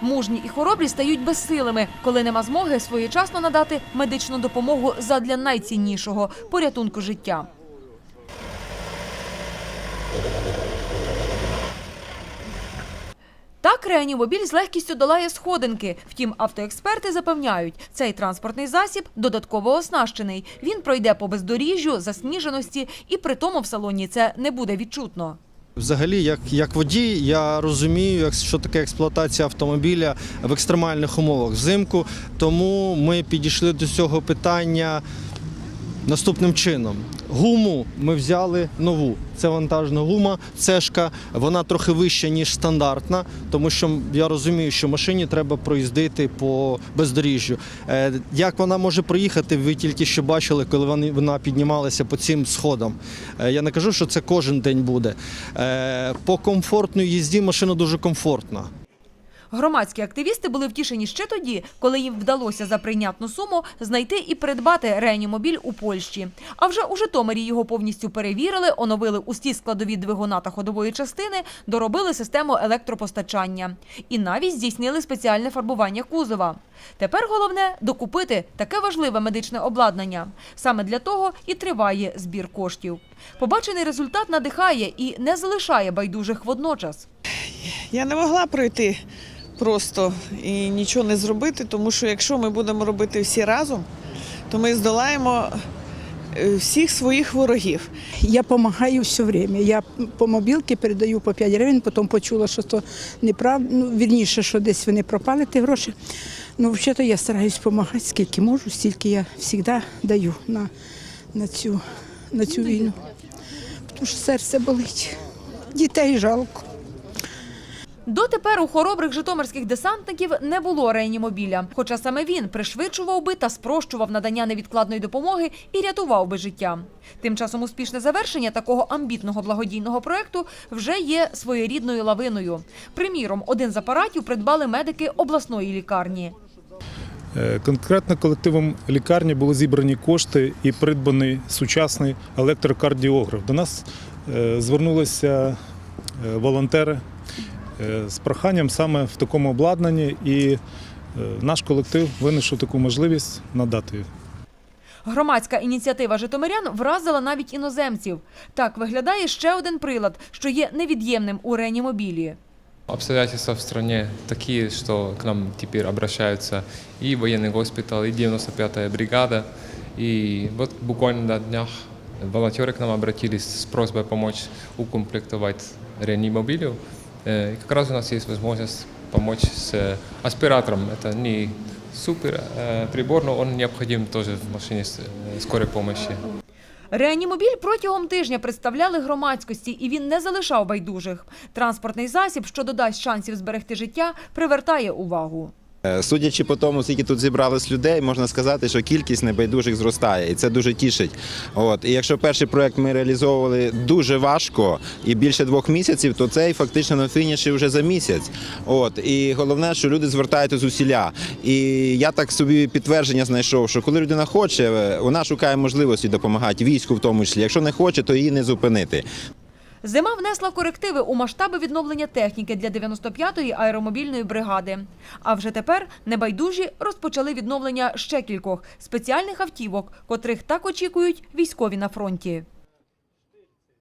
Мужні і хоробрі стають безсилими, коли нема змоги своєчасно надати медичну допомогу задля найціннішого порятунку життя. Так реанімобіль з легкістю долає сходинки. Втім, автоексперти запевняють, цей транспортний засіб додатково оснащений. Він пройде по бездоріжжю, засніженості, і при тому в салоні це не буде відчутно. Взагалі, як, як водій, я розумію, що таке експлуатація автомобіля в екстремальних умовах взимку. Тому ми підійшли до цього питання наступним чином. Гуму ми взяли нову. Це вантажна гума, цешка. Вона трохи вища, ніж стандартна, тому що я розумію, що машині треба проїздити по бездоріжжю. Е, Як вона може проїхати, ви тільки що бачили, коли вона піднімалася по цим сходам. Е, Я не кажу, що це кожен день буде. Е, По комфортній їзді машина дуже комфортна. Громадські активісти були втішені ще тоді, коли їм вдалося за прийнятну суму знайти і придбати реанімобіль у Польщі. А вже у Житомирі його повністю перевірили, оновили усі складові двигуна та ходової частини, доробили систему електропостачання і навіть здійснили спеціальне фарбування кузова. Тепер головне докупити таке важливе медичне обладнання. Саме для того і триває збір коштів. Побачений результат надихає і не залишає байдужих водночас. Я не могла пройти просто і нічого не зробити, тому що якщо ми будемо робити всі разом, то ми здолаємо е, всіх своїх ворогів. Я допомагаю все время. Я по мобілки передаю по 5 гривень, потім почула, що то неправда. Ну, вірніше, що десь вони пропали ті гроші. Ну, взагалі я стараюсь допомагати, скільки можу, стільки я завжди даю на, на, цю, на цю війну. Тому що серце болить. Дітей жалко. Дотепер у хоробрих житомирських десантників не було реанімобіля, хоча саме він пришвидшував би та спрощував надання невідкладної допомоги і рятував би життя. Тим часом успішне завершення такого амбітного благодійного проекту вже є своєрідною лавиною. Приміром, один з апаратів придбали медики обласної лікарні. Е, Конкретно колективом лікарні були зібрані кошти і придбаний сучасний електрокардіограф. До нас е, звернулися е, волонтери з проханням саме в такому обладнанні, і е, наш колектив винайшов таку можливість надати. її. Громадська ініціатива житомирян вразила навіть іноземців. Так виглядає ще один прилад, що є невід'ємним у реанімобілі. Обстоятельства в стране такие, что к нам теперь обращаются и военный госпиталь, и 95-я бригада. И вот буквально на днях волонтеры к нам обратились с просьбой помочь укомплектовать реанимобилю. Э, И как раз у нас есть возможность помочь с э, аспиратором. Это не супер э, прибор, но он необходим тоже в машине с- э, скорой помощи. Реанімобіль протягом тижня представляли громадськості, і він не залишав байдужих. Транспортний засіб, що додасть шансів зберегти життя, привертає увагу. Е, Судячи по тому, скільки тут зібралось людей, можна сказати, що кількість небайдужих зростає, і це дуже тішить. От і якщо перший проект ми реалізовували дуже важко і більше двох місяців, то цей фактично на фініші вже за місяць. От і головне, що люди звертаються з усіля. І я так собі підтвердження знайшов, що коли людина хоче, вона шукає можливості допомагати війську, в тому числі. Якщо не хоче, то її не зупинити. Зима внесла корективи у масштаби відновлення техніки для 95-ї аеромобільної бригади. А вже тепер небайдужі розпочали відновлення ще кількох спеціальних автівок, котрих так очікують військові на фронті.